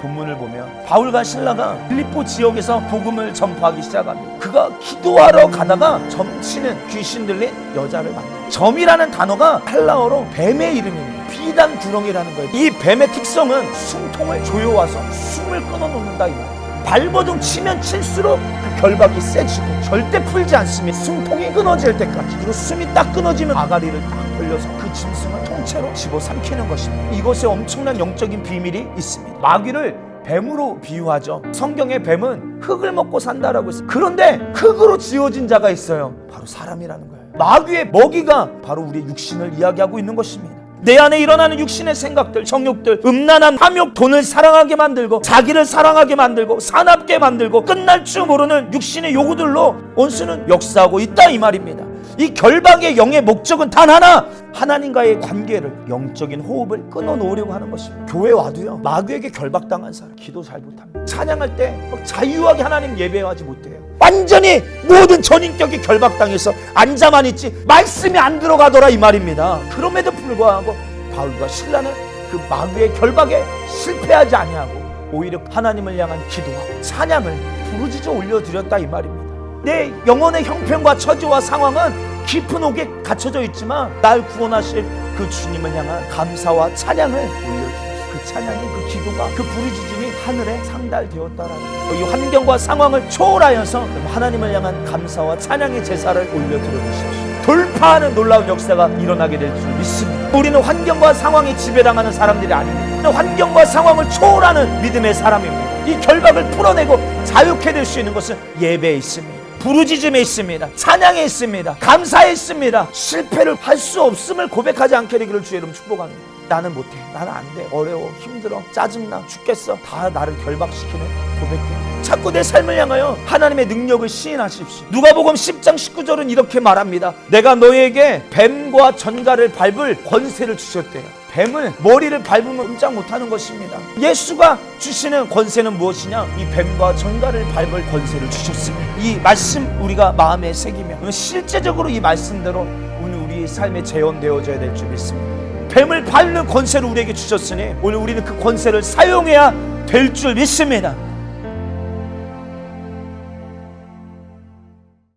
본문을 보면 바울과 신라가 빌립보 지역에서 복음을 전파하기 시작합니다. 그가 기도하러 가다가 점치는 귀신 들린 여자를 만나. 점이라는 단어가 헬라어로 뱀의 이름입니다. 비단 구렁이라는 거예요. 이 뱀의 특성은 숨통을 조여와서 숨을 끊어놓는다 이 말이에요. 발버둥 치면 칠수록 그 결박이 세지고 절대 풀지 않습니다. 숨통이 끊어질 때까지 그리고 숨이 딱 끊어지면 아가리를 딱 벌려서 그 짐승을 통째로 집어삼키는 것입니다. 이것에 엄청난 영적인 비밀이 있습니다. 마귀를 뱀으로 비유하죠. 성경의 뱀은 흙을 먹고 산다라고 했어요. 그런데 흙으로 지어진 자가 있어요. 바로 사람이라는 거예요. 마귀의 먹이가 바로 우리의 육신을 이야기하고 있는 것입니다. 내 안에 일어나는 육신의 생각들, 정욕들, 음란한 탐욕, 돈을 사랑하게 만들고 자기를 사랑하게 만들고 사납게 만들고 끝날 줄 모르는 육신의 요구들로 원수는 역사하고 있다 이 말입니다. 이 결박의 영의 목적은 단 하나 하나님과의 관계를 영적인 호흡을 끊어놓으려고 하는 것입니다. 교회 와도요 마귀에게 결박당한 사람 기도 잘 못합니다. 찬양할 때 막 자유하게 하나님 예배하지 못해요. 완전히 모든 전인격이 결박당해서 앉아만 있지 말씀이 안 들어가더라 이 말입니다. 그럼에도 불구하고 바울과 신라는 그 마귀의 결박에 실패하지 아니하고 오히려 하나님을 향한 기도와 찬양을 부르짖어 올려드렸다 이 말입니다. 내 영혼의 형편과 처지와 상황은 깊은 옥에 갇혀져 있지만 날 구원하실 그 주님을 향한 감사와 찬양을 올려드렸어요. 그 찬양이 그 기도가 그 부르짖음이 하늘에 상달되었다라는 거예요. 이 환경과 상황을 초월하여서 하나님을 향한 감사와 찬양의 제사를 올려드려 주십시오. 돌파하는 놀라운 역사가 일어나게 될 줄 믿습니다. 우리는 환경과 상황에 지배당하는 사람들이 아닙니다. 환경과 상황을 초월하는 믿음의 사람입니다. 이 결박을 풀어내고 자유케 될 수 있는 것은 예배에 있습니다. 부르짖음에 있습니다. 찬양에 있습니다. 감사에 있습니다. 실패를 할 수 없음을 고백하지 않게 되기를 주의 이름 축복합니다. 나는 못해. 나는 안 돼. 어려워. 힘들어. 짜증나. 죽겠어. 다 나를 결박시키는 고백들. 자꾸 내 삶을 향하여 하나님의 능력을 시인하십시오. 누가복음 10장 19절은 이렇게 말합니다. 내가 너에게 뱀과 전갈을 밟을 권세를 주셨대요. 뱀을 머리를 밟으면 꼼짝 못하는 것입니다. 예수가 주시는 권세는 무엇이냐? 이 뱀과 전갈을 밟을 권세를 주셨습니다. 이 말씀 우리가 마음에 새기면 실제적으로 이 말씀대로 오늘 우리 삶에 재현되어져야 될 줄 믿습니다. 뱀을 밟는 권세를 우리에게 주셨으니 오늘 우리는 그 권세를 사용해야 될 줄 믿습니다.